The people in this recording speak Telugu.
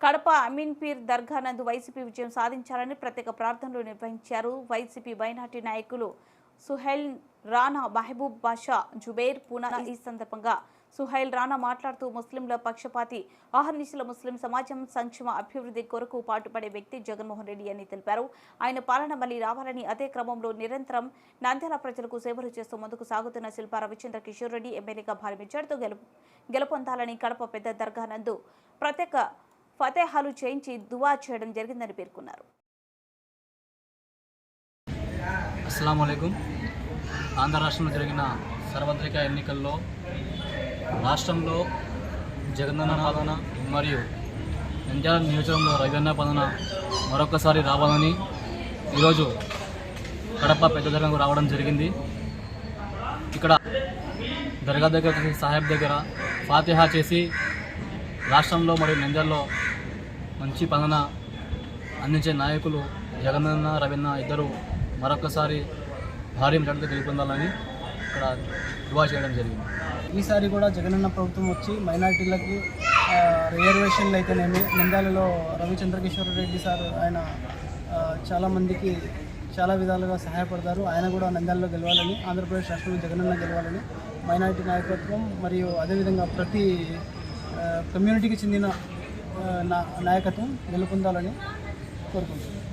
కడప అమీన్పీర్ దర్గా నందు వైసీపీ విజయం సాధించాలని ప్రత్యేక ప్రార్థనలు నిర్వహించారు. వైసీపీ మైనార్టీ నాయకులు సుహైల్ రానా మహబూబ్ బాషా జుబేర్ పూనా ఈ సందర్భంగా సుహైల్ రానా మాట్లాడుతూ ముస్లింల పక్షపాతి ఆహర్నిశల ముస్లిం సమాజం సంక్షేమ అభివృద్ధి కొరకు పాటుపడే వ్యక్తి జగన్మోహన్ రెడ్డి అని తెలిపారు. ఆయన పాలన మళ్ళీ రావాలని అదే క్రమంలో నిరంతరం నంద్యాల ప్రజలకు సేవలు చేస్తూ ముందుకు సాగుతున్న శిల్ప రవిచంద్ర కిషోర్ రెడ్డి ఎమ్మెల్యేగా భారీ మెజార్టీతో గెలుపు గెలుపొందాలని కడప పెద్ద దర్గా నందు ప్రత్యేక ఫతేహాలు చేయించి దువా చేయడం జరిగిందని పేర్కొన్నారు. అస్సలం ఆంధ్ర రాష్ట్రంలో జరిగిన సార్వత్రిక ఎన్నికల్లో రాష్ట్రంలో జగనన్న పాలన మరియు నంద్యాల నియోజకవర్గంలో రవీన్న పాలన మరొకసారి రావాలని ఈరోజు కడప పెద్ద దర్గాకు రావడం జరిగింది. ఇక్కడ దర్గా దగ్గర సాహెబ్ దగ్గర ఫాతిహా చేసి రాష్ట్రంలో మరియు నంద్యాలలో మంచి పాలన అందించే నాయకులు జగనన్న రవీణ ఇద్దరు మరొకసారి భారీ మెజార్టీతో గెలుపొందాలని ఇక్కడ దువా చేయడం జరిగింది. ఈసారి కూడా జగనన్న ప్రభుత్వం వచ్చి మైనార్టీలకి రిజర్వేషన్లు అయితేనేమి నంద్యాలలో రవిచంద్ర కిషోర్ రెడ్డి సార్ ఆయన చాలామందికి చాలా విధాలుగా సహాయపడతారు. ఆయన కూడా నంద్యాలలో గెలవాలని ఆంధ్రప్రదేశ్ రాష్ట్రంలో జగనన్న గెలవాలని మైనార్టీ నాయకత్వం మరియు అదేవిధంగా ప్రతి కమ్యూనిటీకి చెందిన నాయకత్వం గెలుపొందాలని కోరుకుంటున్నాను.